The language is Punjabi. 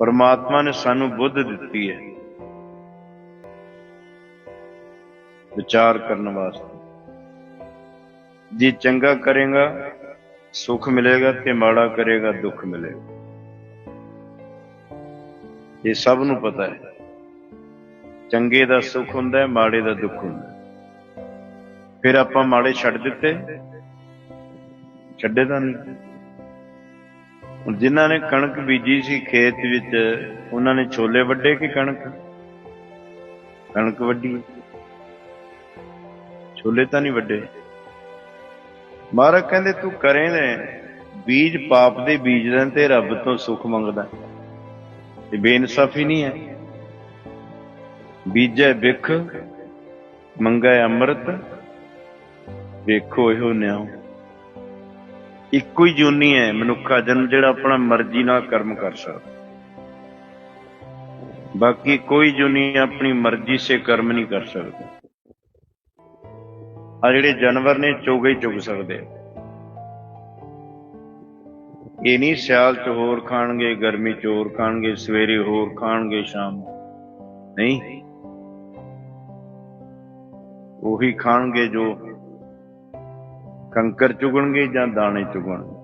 ਪਰਮਾਤਮਾ ਨੇ ਸਾਨੂੰ ਬੁੱਧ ਦਿੱਤੀ ਹੈ। ਵਿਚਾਰ ਕਰਨ ਵਾਸਤੇ। ਜੇ ਚੰਗਾ ਕਰੇਗਾ, ਸੁਖ ਮਿਲੇਗਾ ਤੇ ਮਾੜਾ ਕਰੇਗਾ, ਦੁੱਖ ਮਿਲੇਗਾ। ਇਹ ਸਭ ਨੂੰ ਪਤਾ ਹੈ। ਚੰਗੇ ਦਾ ਸੁਖ ਹੁੰਦਾ ਹੈ, ਮਾੜੇ ਦਾ ਦੁੱਖ ਹੁੰਦਾ ਫਿਰ ਆਪਾਂ ਮਾੜੇ ਛੱਡ ਦਿੱਤੇ। ਛੱਡੇ ਤਾਂ ਨਹੀਂ। ਜਿਨ੍ਹਾਂ ਨੇ ਕਣਕ ਬੀਜੀ ਸੀ ਖੇਤ ਵਿੱਚ, ਉਹਨਾਂ ਨੇ ਛੋਲੇ ਵੱਡੇ ਕਿ ਕਣਕ? ਕਣਕ ਵੱਡੀ। ਛੋਲੇ ਤਾਂ ਨਹੀਂ ਵੱਡੇ। ਮਹਾਰਾਜ ਕਹਿੰਦੇ, ਤੂੰ ਕਰੇ ਨੇ, ਬੀਜ ਪਾਪ ਦੇ ਬੀਜਦਾ ਤੇ ਰੱਬ ਤੋਂ ਸੁਖ ਮੰਗਦਾ ਇਹ ਬੇਇਨਸਾਫੀ ਨਹੀਂ ਹੈ। ਬੀਜੈ ਵਿਖ ਮੰਗੈ ਅੰਮ੍ਰਿਤ, ਵੇਖੋ ਇਹੋ ਨਿਆਉ ਇੱਕੋ ਹੀ ਜੂਨੀ ਹੈ ਮਨੁੱਖਾ ਜਨਮ ਜਿਹੜਾ ਆਪਣਾ ਮਰਜ਼ੀ ਨਾਲ ਕਰਮ ਕਰ ਸਕਦਾ। ਬਾਕੀ ਕੋਈ ਜੁਨੀ ਆਪਣੀ ਮਰਜ਼ੀ ਸੇ ਕਰਮ ਨਹੀਂ ਕਰ ਸਕਦਾ। ਆ ਜਿਹੜੇ ਜਾਨਵਰ ਨੇ ਚੋਗੇ ਹੀ ਚੁਗ ਸਕਦੇ ਇਹ ਨਹੀਂ ਸਿਆਲ ਚ ਹੋਰ ਖਾਣਗੇ, ਗਰਮੀ ਚ ਹੋਰ ਖਾਣਗੇ, ਸਵੇਰੇ ਹੋਰ ਖਾਣਗੇ, ਸ਼ਾਮ ਨਹੀਂ। ਉਹੀ ਖਾਣਗੇ ਜੋ ਕੰਕਰ ਚੁਗਣਗੇ ਜਾਂ ਦਾਣੇ ਚੁਗਣਗੇ